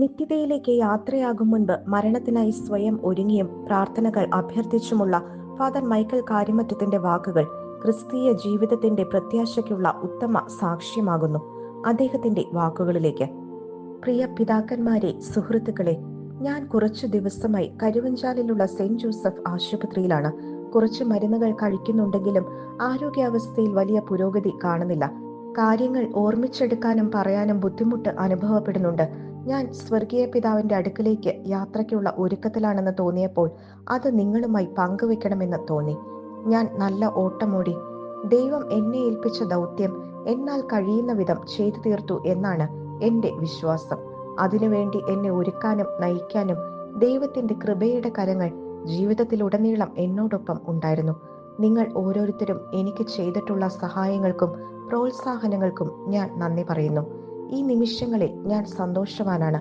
നിത്യതയിലേക്ക് യാത്രയാകും മുൻപ് മരണത്തിനായി സ്വയം ഒരുങ്ങിയും പ്രാർത്ഥനകൾ അഭ്യർത്ഥിച്ചുമുള്ള ഫാദർ മൈക്കൽ കാര്യമറ്റത്തിന്റെ വാക്കുകൾ ക്രിസ്തീയ ജീവിതത്തിന്റെ പ്രത്യാശയ്ക്കുള്ള ഉത്തമ സാക്ഷ്യമാകുന്നു അദ്ദേഹത്തിന്റെ വാക്കുകളിലേക്ക്. പ്രിയ പിതാക്കന്മാരെ സുഹൃത്തുക്കളെ ഞാൻ കുറച്ചു ദിവസമായി കരുവഞ്ചാലിലുള്ള സെന്റ് ജോസഫ് ആശുപത്രിയിലാണ്. കുറച്ച് മരുന്നുകൾ കഴിക്കുന്നുണ്ടെങ്കിലും ആരോഗ്യാവസ്ഥയിൽ വലിയ പുരോഗതി കാണുന്നില്ല. കാര്യങ്ങൾ ഓർമ്മിച്ചെടുക്കാനും പറയാനും ബുദ്ധിമുട്ട് അനുഭവപ്പെടുന്നുണ്ട്. ഞാൻ സ്വർഗീയ പിതാവിന്റെ അടുക്കിലേക്ക് യാത്രയ്ക്കുള്ള ഒരുക്കത്തിലാണെന്ന് തോന്നിയപ്പോൾ അത് നിങ്ങളുമായി പങ്കുവെക്കണമെന്ന് തോന്നി. ഞാൻ നല്ല ഓട്ടമോടി. ദൈവം എന്നെ ഏൽപ്പിച്ച ദൗത്യം എന്നാൽ കഴിയുന്ന വിധം ചെയ്തു തീർത്തു എന്നാണ് എന്റെ വിശ്വാസം. അതിനുവേണ്ടി എന്നെ ഒരുക്കാനും നയിക്കാനും ദൈവത്തിന്റെ കൃപയുടെ കരങ്ങൾ ജീവിതത്തിലുടനീളം എന്നോടൊപ്പം ഉണ്ടായിരുന്നു. നിങ്ങൾ ഓരോരുത്തരും എനിക്ക് ചെയ്തിട്ടുള്ള സഹായങ്ങൾക്കും പ്രോത്സാഹനങ്ങൾക്കും ഞാൻ നന്ദി പറയുന്നു. ഈ നിമിഷങ്ങളിൽ ഞാൻ സന്തോഷവാനാണ്.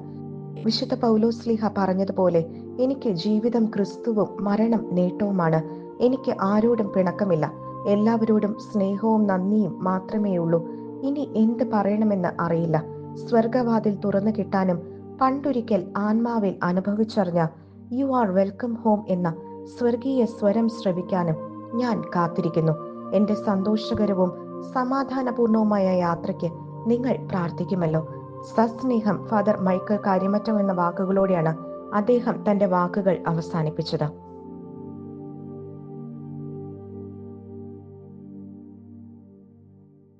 വിശുദ്ധ പൗലോസ്ലിഹ പറഞ്ഞതുപോലെ എനിക്ക് ജീവിതം ക്രിസ്തുവും മരണം നേട്ടവുമാണ്. എനിക്ക് ആരോടും പിണക്കമില്ല. എല്ലാവരോടും സ്നേഹവും നന്ദിയും മാത്രമേ ഉള്ളൂ ഇനി എന്ത് പറയണമെന്ന് അറിയില്ല. സ്വർഗവാതിൽ തുറന്നു കിട്ടാനും പണ്ടൊരിക്കൽ ആത്മാവിൽ അനുഭവിച്ചറിഞ്ഞ യു ആർ വെൽക്കം ഹോം എന്ന സ്വർഗീയ സ്വരം ശ്രവിക്കാനും ഞാൻ കാത്തിരിക്കുന്നു. എന്റെ സന്തോഷകരവും സമാധാനപൂർണവുമായ യാത്രയ്ക്ക് നിങ്ങൾ പ്രാർത്ഥിക്കുമല്ലോ. സസ്നേഹം ഫാദർ മൈക്കൽ കാര്യമറ്റം എന്ന വാക്കുകളോടെയാണ് അദ്ദേഹം തന്റെ വാക്കുകൾ അവസാനിപ്പിച്ചത്.